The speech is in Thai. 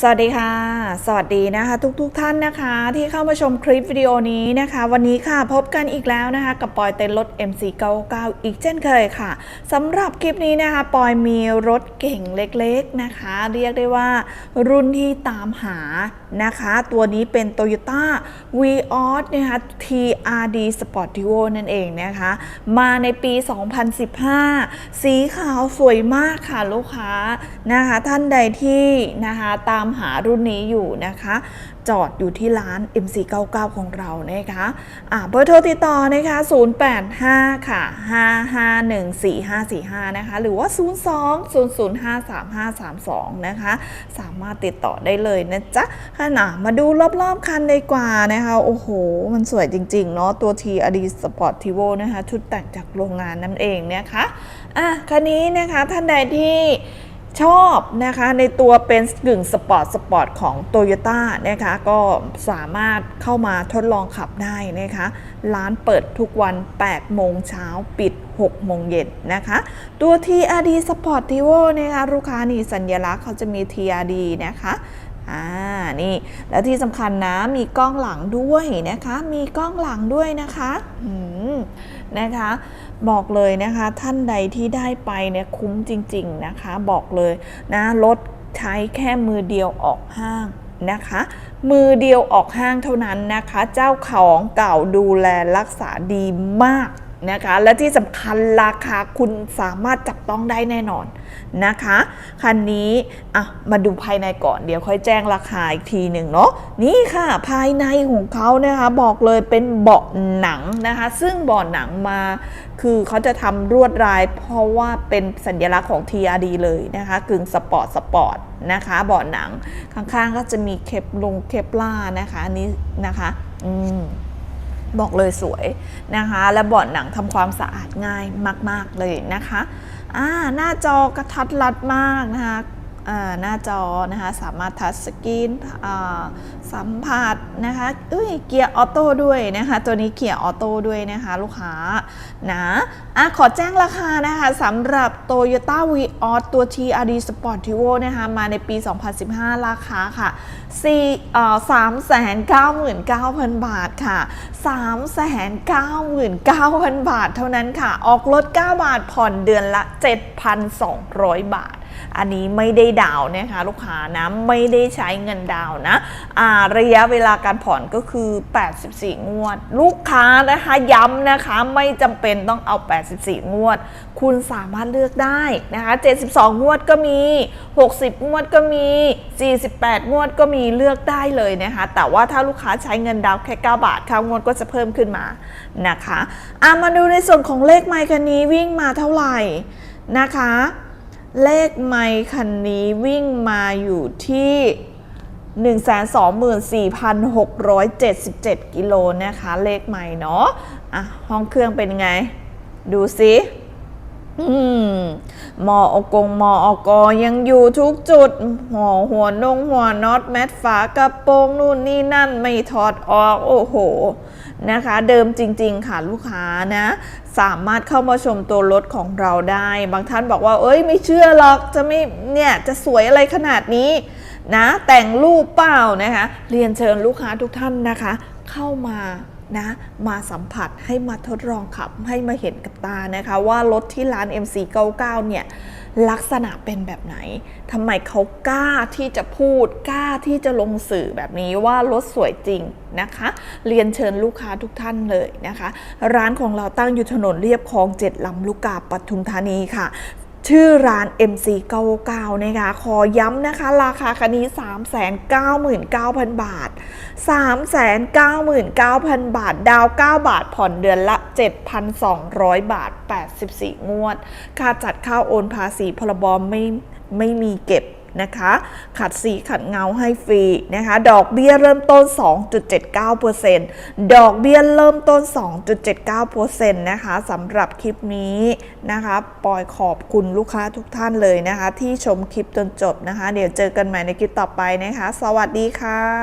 สวัสดีค่ะ สวัสดีนะคะทุกๆทท่านนะคะ ที่เข้ามาชมคลิปวิดีโอนี้นะคะ วันนี้ค่ะพบกันอีกแล้วนะคะ กับปอยเต็นรถ MC99 อีกเช่นเคยค่ะสำหรับคลิปนี้นะคะปอยมีรถเก่งเล็กๆนะคะ เรียกได้ว่ารุ่นที่ตามหา นะคะ ตัวนี้เป็น Toyota Vios นะคะ TRD Sportivo นั่นเองนะคะ มาในปี 2015 สีขาวสวยมากค่ะลูกค้านะคะ ท่านใดที่นะคะตามหารุ่นนี้อยู่นะคะ จอดอยู่ที่ร้าน MC99 ของเรานะคะอ่าเบอร์โทรติดต่อนะคะ 085 ค่ะ 5514545 นะคะ หรือว่า 02 0053532 นะคะ สามารถติดต่อได้เลยนะจ๊ะค่ะนะมาดูรอบๆคันดีกว่านะคะ โอ้โห มันสวยจริงๆเนาะตัว TRD Sportivo นะคะ ชุดแต่งจากโรงงานนั่นเองนะคะอะคันนี้นะคะท่านใดที่ชอบนะคะในตัวเป็นกึ่งสปอร์ตสปอร์ตของ t o y ยต้นะคะก็สามารถเข้ามาทดลองขับได้นะคะ ร้านเปิดทุกวัน 8 โมงเช้าปิด 6 โมงเย็นนะคะ ตัว TRD Sportivo นะคะลูกค้านี่สัญลักษณ์เขาจะมี TRD นะคะ อ่านี่แล้วที่สำคัญนะมีกล้องหลังด้วยนะคะ มีกล้องหลังด้วยนะคะนะคะ บอกเลยนะคะ ท่านใดที่ได้ไปเนี่ยคุ้มจริง ๆนะคะ บอกเลยนะรถใช้แค่มือเดียวออกห้างนะคะ มือเดียวออกห้างเท่านั้นนะคะ เจ้าของเก่าดูแลรักษาดีมาก นะคะ และที่สำคัญราคาคุณสามารถจับต้องได้แน่นอนนะคะ คันนี้อะมาดูภายในก่อนเดี๋ยวค่อยแจ้งราคาอีกทีหนึ่งเนาะนี่ค่ะภายในของเขานะคะบอกเลยเป็นเบาะหนังนะคะ ซึ่งเบาะหนังมาคือเขาจะทำรวดลาย เพราะว่าเป็นสัญลักษณ์ของ TRD เลยนะคะกึ่งสปอร์ตสปอร์ตนะคะเบาะหนังข้างๆก็จะมีเคปลงเคปล่านะคะอันนี้นะคะ อืม บอกเลยสวยนะคะ และเบาะหนังทำความสะอาดง่ายมาก ๆเลยนะคะอ่าหน้าจอกระทัดรัดมากนะคะ หน้าจอนะคะสามารถทัชสกรีนสัมผัสนะคะเอ้ยเกียร์ออโต้ด้วยนะคะตัวนี้เกียร์ออโต้ด้วยนะคะลูกค้านะอะขอแจ้งราคานะคะสำหรับ Toyota Vios ตัว TRD Sportivo นะคะมาในปี 2015 ราคาค่ะ4เอ่อ399,000 บาทค่ะ 399,000 บาทเท่านั้นค่ะ ออกรถ 9 บาทผ่อนเดือนละ 7,200 บาท อันนี้ไม่ได้ดาวนะคะลูกค้านะไม่ได้ใช้เงินดาวนะาระยะเวลาการผ่อนก็คือ 84 งวด ลูกค้านะคะย้ำนะคะไม่จำเป็นต้องเอา 84 งวด คุณสามารถเลือกได้นะคะ72 งวดก็มี 60 งวดก็มี 48 งวดก็มีเลือกได้เลยนะคะแต่ว่าถ้าลูกค้าใช้เงินดาวแค่ 9 บาทค่างวดก็จะเพิ่มขึ้นมานะคะอะมาดูในส่วนของเลขไมค์คันนี้วิ่งมาเท่าไหร่นะคะ เลขไมค์คันนี้วิ่งมาอยู่ที่ 124,677 กิโลนะคะ เลขไมค์เนาะอะห้องเครื่องเป็นไง ดูสิอืมมออกงมออกยังอยู่ทุกจุด หัวหัวนงหัวน็อตแมทฝากระโปรงนู่นนี่นั่นไม่ถอดออก โอ้โห นะคะเดิมจริง ๆ ค่ะลูกค้านะสามารถเข้ามาชมตัวรถของเราได้ บางท่านบอกว่า เอ้ยไม่เชื่อหรอกจะไม่เนี่ยจะสวยอะไรขนาดนี้นะแต่งรูปเปล่านะคะ เรียนเชิญลูกค้าทุกท่านนะคะ เข้ามานะมาสัมผัสให้มาทดลองขับให้มาเห็นกับตานะคะ ว่ารถที่ร้าน MC99 เนี่ย ลักษณะเป็นแบบไหนทำไมเขากล้าที่จะพูดกล้าที่จะลงสื่อแบบนี้ว่ารถสวยจริงนะคะ เรียนเชิญลูกค้าทุกท่านเลยนะคะ ร้านของเราตั้งอยู่ถนนเรียบคลองเจ็ดลำลูกกาปทุมธานีค่ะ ชื่อร้าน MC99 นะคะขอย้ำนะคะ ราคาคันนี้ 399,000 บาท 399,000 บาท ดาว 9 บาท ผ่อนเดือนละ 7,200 บาท 84 งวด ค่าจัดค่าโอนภาษีพรบไม่ไม่มีเก็บ นะคะ ขัดสีขัดเงาให้ฟรีนะคะ ดอกเบี้ยเริ่มต้น 2.79%ดอกเบี้ยเริ่มต้น 2.79%นะคะสำหรับคลิปนี้นะคะปอยขอบคุณลูกค้าทุกท่านเลยนะคะ ที่ชมคลิปจนจบนะคะ เดี๋ยวเจอกันใหม่ในคลิปต่อไปนะคะ สวัสดีค่ะ